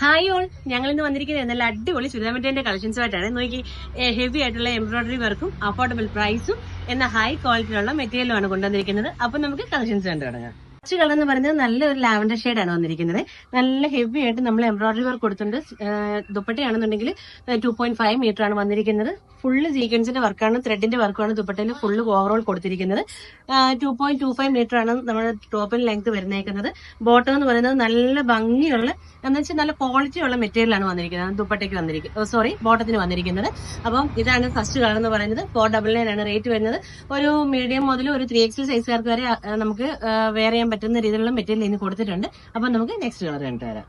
Hi all ഞങ്ങൾ ഇന്ന് വന്നിരിക്കുന്നത് നല്ല അടിപൊളി ചുരിദാമറ്റേന്റെ കളക്ഷൻസുമായിട്ടാണ് നോക്കി ഹെവി ആയിട്ടുള്ള എംബ്രോയിഡറി വർക്കും അഫോർഡബിൾ പ്രൈസും എന്ന ഹൈ ക്വാളിറ്റിയിലുള്ള മെറ്റീരിയലുമാണ് കൊണ്ടുവന്നിരിക്കുന്നത്. അപ്പൊ നമുക്ക് കളക്ഷൻസ് കണ്ടു തുടങ്ങാം. ഫസ്റ്റ് കളർ എന്ന് പറയുന്നത് നല്ല ഒരു ലാവൻഡർ ഷെയ്ഡാണ് വന്നിരിക്കുന്നത്. നല്ല ഹെവി ആയിട്ട് നമ്മൾ എംബ്രോയിഡറി വർക്ക് കൊടുത്തിട്ടുണ്ട്. ദുപ്പട്ടയാണെന്നുണ്ടെങ്കിൽ ടു പോയിന്റ് ഫൈവ് മീറ്റർ ആണ് വന്നിരിക്കുന്നത്. ഫുള്ള് സീക്വൻസിന്റെ വർക്കാണ് ത്രെഡിന്റെ വർക്കാണ് ദുപ്പട്ടയിൽ ഫുള്ള് ഓവറോൾ കൊടുത്തിരിക്കുന്നത്. Two point two five metre ആണ് നമ്മുടെ ടോപ്പിൽ ലെങ്ത് വരുന്നേക്കുന്നത്. ബോട്ടം എന്ന് പറയുന്നത് നല്ല ഭംഗിയുള്ള എന്ന് വെച്ചാൽ നല്ല ക്വാളിറ്റി ഉള്ള മെറ്റീരിയൽ ആണ് വന്നിരിക്കുന്നത്. ദുപ്പട്ടയ്ക്ക് വന്നിരിക്കുന്നത് സോറി ബോട്ടത്തിന് വന്നിരിക്കുന്നത്. അപ്പം ഇതാണ് ഫസ്റ്റ് കളർ എന്ന് പറയുന്നത്. ഫോർ ഡബിൾ നയൻ ആണ് റേറ്റ് വരുന്നത്. ഒരു മീഡിയം മുതൽ ഒരു ത്രീ എക്സൽ സൈസുകാർക്ക് വരെ നമുക്ക് ചെയ്യാൻ പറ്റുന്ന രീതിയിലുള്ള മെറ്റീരിയൽ ഇന്ന് കൊടുത്തിട്ടുണ്ട്. അപ്പൊ നമുക്ക് നെക്സ്റ്റ് കളർ കണ്ടു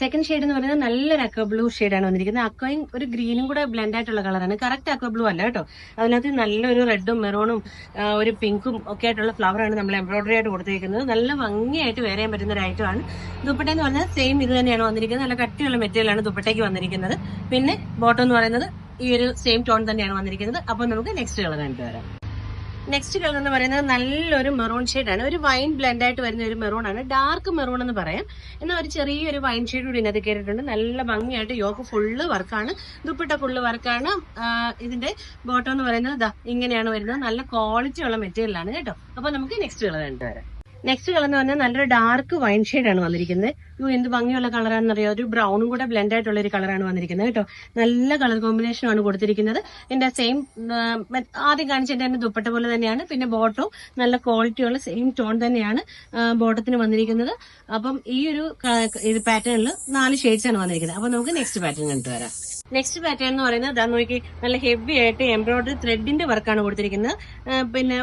സെക്കൻഡ് ഷെയ്ഡ് എന്ന് പറയുന്നത് നല്ലൊരു അക്വ ബ്ലൂ ആണ് വന്നിരിക്കുന്നത്. അക്വയും ഒരു ഗ്രീനും കൂടെ ബ്ലെൻഡ് ആയിട്ടുള്ള കളറാണ് കറക്റ്റ് അക്വ ബ്ലൂ അല്ല കേട്ടോ. അതിനകത്ത് നല്ലൊരു റെഡും മെറൂണും ഒരു പിങ്കും ഒക്കെ ആയിട്ടുള്ള ഫ്ലവർ ആണ് നമ്മൾ എംബ്രോയിഡറി ആയിട്ട് കൊടുത്തിരിക്കുന്നത് നല്ല ഭംഗിയായിട്ട് വേറെ പറ്റുന്ന ഒരു ഐറ്റം ആണ്. ദുപ്പട്ട എന്ന് പറഞ്ഞാൽ സെയിം ഇത് തന്നെയാണ് വന്നിരിക്കുന്നത്. നല്ല കട്ടിയുള്ള മെറ്റീരിയലാണ് ദുപ്പട്ടയ്ക്ക് വന്നിരിക്കുന്നത്. പിന്നെ ബോട്ടം എന്ന് പറയുന്നത് ഈ ഒരു സെയിം ടോൺ തന്നെയാണ് വന്നിരിക്കുന്നത്. അപ്പോൾ നമുക്ക് നെക്സ്റ്റ് കളർ കണ്ടു വരാം. നെക്സ്റ്റ് കളർ എന്ന് പറയുന്നത് നല്ലൊരു മെറൂൺ ആണ്. ഒരു വൈൻ ബ്ലെൻഡ് ആയിട്ട് വരുന്ന ഒരു മെറൂൺ ആണ്. ഡാർക്ക് മെറൂൺ എന്ന് പറയാം. എന്നാൽ ഒരു ചെറിയൊരു വൈൻ ഷെയ്ഡ് കൂടി ഇതിനകത്ത് കയറിയിട്ടുണ്ട് നല്ല ഭംഗിയായിട്ട് യോക്ക് ഫുള്ള് വർക്കാണ് ദുപ്പട്ട ഫുള്ള് വർക്കാണ് ഇതിന്റെ ബോട്ടം എന്ന് പറയുന്നത് ഇങ്ങനെയാണ് വരുന്നത്. നല്ല ക്വാളിറ്റി ഉള്ള മെറ്റീരിയലാണ് കേട്ടോ. അപ്പൊ നമുക്ക് നെക്സ്റ്റ് കളർ കണ്ടുവരാം നെക്സ്റ്റ് കളർ എന്ന് പറഞ്ഞാൽ നല്ലൊരു ഡാർക്ക് വൈൻ ആണ് വന്നിരിക്കുന്നത്. യു എന്ത് ഭംഗിയുള്ള കളറാണെന്ന് അറിയാം ഒരു ബ്രൗണും കൂടെ ബ്ലെൻഡ് ആയിട്ടുള്ള ഒരു കളറാണ് വന്നിരിക്കുന്നത് കേട്ടോ. നല്ല കളർ കോമ്പിനേഷൻ ആണ് കൊടുത്തിരിക്കുന്നത്. ഇതിന്റെ സെയിം ആദ്യം കാണിച്ചതിന്റെ തന്നെ ദുപ്പട്ട പോലെ തന്നെയാണ്. പിന്നെ ബോട്ടോ നല്ല ക്വാളിറ്റി ഉള്ള സെയിം ടോൺ തന്നെയാണ് ബോട്ടത്തിന് വന്നിരിക്കുന്നത്. അപ്പം ഈ ഒരു പാറ്റേണിൽ നാല് ഷെയ്ഡ്സ് ആണ് വന്നിരിക്കുന്നത്. അപ്പൊ നമുക്ക് നെക്സ്റ്റ് പാറ്റേൺ കണ്ടു നെക്സ്റ്റ് പാറ്റേൺ എന്ന് പറയുന്നത് ഇതാ നോക്കി നല്ല ഹെവി ആയിട്ട് എംബ്രോയിഡറി ത്രെഡിന്റെ വർക്കാണ് കൊടുത്തിരിക്കുന്നത്. പിന്നെ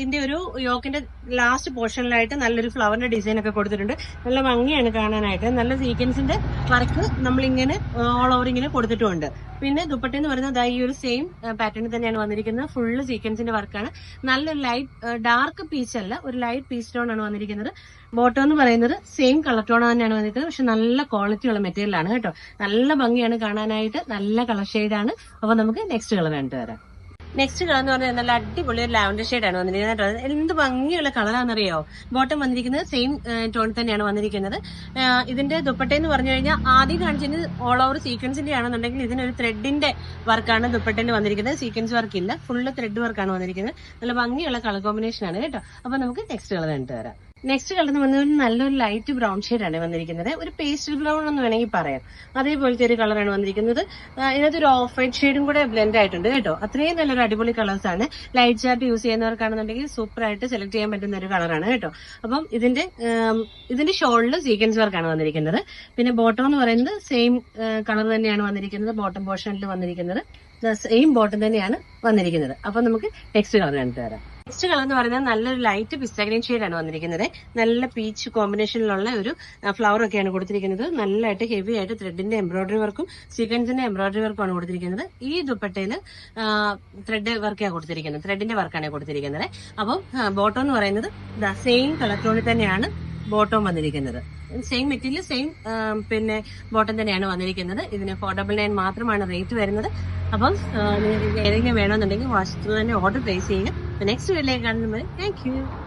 ഇതിന്റെ ഒരു യോക്കിന്റെ ലാസ്റ്റ് പോർഷനിലായിട്ട് നല്ലൊരു ഫ്ലവറിന്റെ ഡിസൈൻ ഒക്കെ കൊടുത്തിട്ടുണ്ട്. നല്ല ഭംഗിയാണ് കാണാനായിട്ട്. നല്ല സീക്വൻസിന്റെ വർക്ക് നമ്മളിങ്ങനെ ഓൾ ഓവർ ഇങ്ങനെ കൊടുത്തിട്ടുമുണ്ട്. പിന്നെ ദുപ്പട്ട എന്ന് പറയുന്നത് ഈ ഒരു സെയിം പാറ്റേണിൽ തന്നെയാണ് വന്നിരിക്കുന്നത്. ഫുള്ള് സീക്വൻസിന്റെ വർക്കാണ് നല്ലൊരു ലൈറ്റ് ഡാർക്ക് പീച്ച് അല്ല ഒരു ലൈറ്റ് പീച്ച് ടോൺ ആണ് വന്നിരിക്കുന്നത്. ബോട്ടം എന്ന് പറയുന്നത് സെയിം കളർ ടോൺ തന്നെയാണ് വന്നിരിക്കുന്നത്. പക്ഷെ നല്ല ക്വാളിറ്റി ഉള്ള മെറ്റീരിയൽ ആണ് കേട്ടോ. നല്ല ഭംഗിയാണ് കാണാനായിട്ട്. നല്ല കളർ ഷെയ്ഡാണ് അപ്പൊ നമുക്ക് നെക്സ്റ്റ് കളർ കണ്ടു തരാം നെക്സ്റ്റ് കളർ എന്ന് പറഞ്ഞാൽ നല്ല അടിപൊളി ഒരു ലാവൻഡർ ആണ് വന്നിരിക്കുന്നത് എന്ത് ഭംഗിയുള്ള കളറാണെന്നറിയോ ബോട്ടം വന്നിരിക്കുന്നത് സെയിം ടോൺ തന്നെയാണ് വന്നിരിക്കുന്നത്. ഇതിന്റെ ദുപ്പട്ട എന്ന് പറഞ്ഞു കഴിഞ്ഞാൽ ആദ്യം കാണിച്ചത് ഓൾ ഓവർ സീക്വൻസിന്റെ ആണെന്നുണ്ടെങ്കിൽ ഇതിനൊരു ത്രെഡിന്റെ വർക്കാണ് ദുപ്പട്ടന് വന്നിരിക്കുന്നത്. സീക്വൻസ് വർക്ക് ഇല്ല. ഫുള്ള് ത്രെഡ് വർക്കാണ് വന്നിരിക്കുന്നത്. നല്ല ഭംഗിയുള്ള കളർ കോമ്പിനേഷൻ ആണ് കേട്ടോ. അപ്പൊ നമുക്ക് നെക്സ്റ്റ് കളർ കണ്ടു തരാം നെക്സ്റ്റ് കളർ എന്ന് പറഞ്ഞാൽ നല്ലൊരു ലൈറ്റ് ബ്രൗൺ ആണ് വന്നിരിക്കുന്നത്. ഒരു പേസ്റ്റൽ ബ്രൗൺ എന്ന് വേണമെങ്കിൽ പറയാം. അതേപോലത്തെ ഒരു കളറാണ് വന്നിരിക്കുന്നത്. ഇതിനകത്ത് ഒരു ഓഫ് വൈറ്റ് ഷെയ്ഡും കൂടെ ബ്ലെൻഡ് ആയിട്ടുണ്ട് കേട്ടോ. അത്രയും നല്ലൊരു അടിപൊളി കളേഴ്സ് ആണ്. ലൈറ്റ് ചാർട്ട് യൂസ് ചെയ്യുന്നവർക്കാണെന്നുണ്ടെങ്കിൽ സൂപ്പർ ആയിട്ട് സെലക്ട് ചെയ്യാൻ പറ്റുന്ന ഒരു കളറാണ് കേട്ടോ. അപ്പം ഇതിന്റെ ഇതിന്റെ ഷോളിൽ സീക്വൻസ് വർക്കാണ് വന്നിരിക്കുന്നത്. പിന്നെ ബോട്ടം എന്ന് പറയുന്നത് സെയിം കളർ തന്നെയാണ് വന്നിരിക്കുന്നത്. ബോട്ടം പോർഷനിൽ വന്നിരിക്കുന്നത്. സെയിം ബോട്ടം തന്നെയാണ് വന്നിരിക്കുന്നത്. അപ്പൊ നമുക്ക് നെക്സ്റ്റ് കളർ കണ്ടു തരാം. നെക്സ്റ്റ് കളർ എന്ന് പറയുന്നത് നല്ലൊരു ലൈറ്റ് പിസ്റ്റാഗ്രീൻ ആണ് വന്നിരിക്കുന്നത്. നല്ല പീച്ച് കോമ്പിനേഷനിലുള്ള ഒരു ഫ്ലവർ ഒക്കെയാണ് കൊടുത്തിരിക്കുന്നത്. നല്ലതായിട്ട് ഹെവി ആയിട്ട് ത്രെഡിന്റെ എംബ്രോയിഡറി വർക്കും സീക്വൻസിന്റെ എംബ്രോയിഡറി വർക്കും ആണ് കൊടുത്തിരിക്കുന്നത്. ഈ ദുപ്പട്ടയിൽ ത്രെഡ് വർക്കാണ് കൊടുത്തിരിക്കുന്നത്. ത്രെഡിന്റെ വർക്കാണ് കൊടുത്തിരിക്കുന്നത്. അപ്പം ബോട്ടം എന്ന് പറയുന്നത് സെയിം കളർ ടോണിൽ തന്നെയാണ് ബോട്ടം വന്നിരിക്കുന്നത്. സെയിം മെറ്റീരിയൽ സെയിം പിന്നെ ബോട്ടം തന്നെയാണ് വന്നിരിക്കുന്നത്. ഇതിന് ഫോർ ഡബിൾ നയൻ മാത്രമാണ് റേറ്റ് വരുന്നത്. അപ്പം ഏതെങ്കിലും വേണമെന്നുണ്ടെങ്കിൽ വാഷത്തിൽ തന്നെ ഓർഡർ പ്ലേസ് ചെയ്യുക. നെക്സ്റ്റ് വീട്ടിലേക്ക് കാണുന്നത് താങ്ക് യു